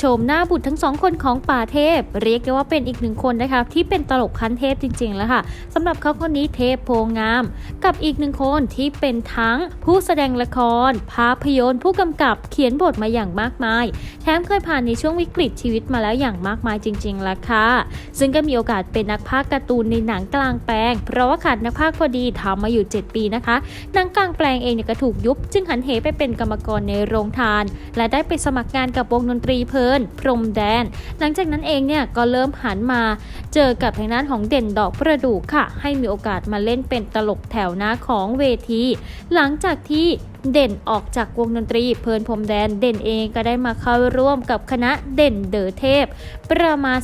โฉมหน้าบุตรทั้งสองคนของป่าเทพ เรียกได้ว่าเป็นอีกหนึ่งคนนะคะที่เป็นตลกขั้นเทพจริงๆแล้วค่ะสำหรับเขาคนนี้เทพโพงาม กับอีกหนึ่งคนที่เป็นทั้งผู้แสดงละคร ภาพยนตร์ผู้กำกับเขียนบทมาอย่างมากมาย แถมเคยผ่านในช่วงวิกฤตชีวิตมาแล้วอย่างมากมายจริงๆละค่ะซึ่งก็มีโอกาสเป็นนักพากย์การ์ตูนในหนังกลางแปลง เพราะว่าขาดนักพากย์พอดีทำมาอยู่ 7 ปีนะคะหนังกลางแปลงเองเนี่ยก็ถูกยุบ จึงหันเหไปเป็นกรรมกรในโรงทาน และได้ไปสมัครงานกับวงดนตรีเพลินพรมแดน หลังจากนั้นเองเนี่ยก็เริ่มหันมาเจอกับทางด้านของเด่นดอกประดูกค่ะ ให้มีโอกาสมาเล่นเป็นตลกแถวหน้าของเวที หลังจากที่เด่นออกจากวงดนตรี เพลินพรมแดนเด่นเองก็ได้มาเข้าร่วมกับคณะเด่นเดอเทพ ประมาณ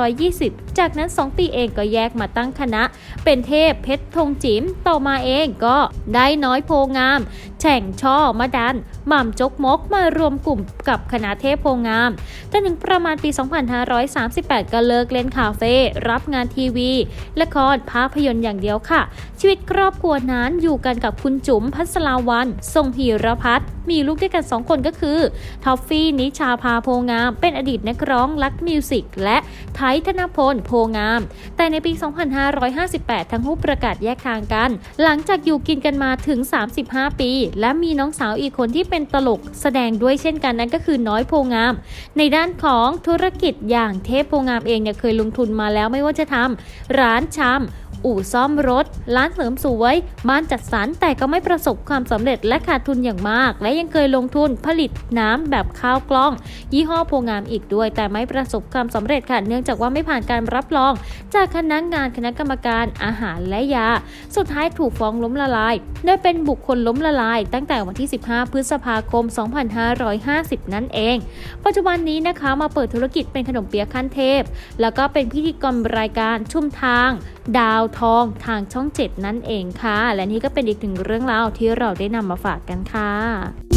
2520 จากนั้น 2 ปีเองก็แยกมาตั้งคณะ เป็นเทพเพชรธงจิ๋มต่อมาเองก็ได้น้อยโพงาม แฉ่งช่อมะดันหม่ำจกมกมารวมกลุ่มกับคณะเทพโพงามจนถึงประมาณปี 2538 ก็เลิกเล่นคาเฟ่รับงานทีวี ละครภาพยนตร์อย่างเดียวค่ะ ชีวิตครอบครัวนั้นอยู่กันกับคุณจุ๋มพัสลาวันทรงพีรพัฒน์มีลูกด้วยกัน 2 คนก็คือท็อฟฟี่นิชาพาโพงาม เป็นอดีตนักร้องรักมิวสิกและไทธนพลโพงาม แต่ในปี 2558 ทั้งคู่ประกาศแยกทางกัน หลังจากอยู่กินกันมาถึง 35 ปี และมีน้องสาวอีกคนที่เป็นตลกแสดงด้วยเช่นกันนั่นก็คือน้อยโพงาม ในด้านของธุรกิจอย่างเทพโพงามเองเนี่ยเคยลงทุนมาแล้วไม่ว่าจะทำร้านชำ อู่ซ่อมรถ ร้านเสริมสวย บ้านจัดสรรแต่ก็ไม่ประสบความสำเร็จและขาดทุนอย่างมาก และยังเคยลงทุนผลิตน้ำแบบข้าวกล้อง ยี่ห้อโพงามอีกด้วย แต่ไม่ประสบความสำเร็จค่ะเนื่องจากว่าไม่ผ่านการรับรอง จากคณะงานคณะกรรมการอาหารและยา สุดท้ายถูกฟ้องล้มละลายโดยเป็นบุคคลล้มละลาย ตั้งแต่วันที่ 15 พฤษภาคม 2550 นั่นเอง ปัจจุบันนี้นะคะมาเปิดธุรกิจเป็นขนมเปี๊ยะขั้นเทพ แล้วก็เป็นพิธีกรรายการชุ่มทาง ดาวทองทางช่อง 7 นั่นเองค่ะ และนี่ก็เป็นอีกหนึ่งเรื่องราวที่เราได้นำมาฝากกันค่ะ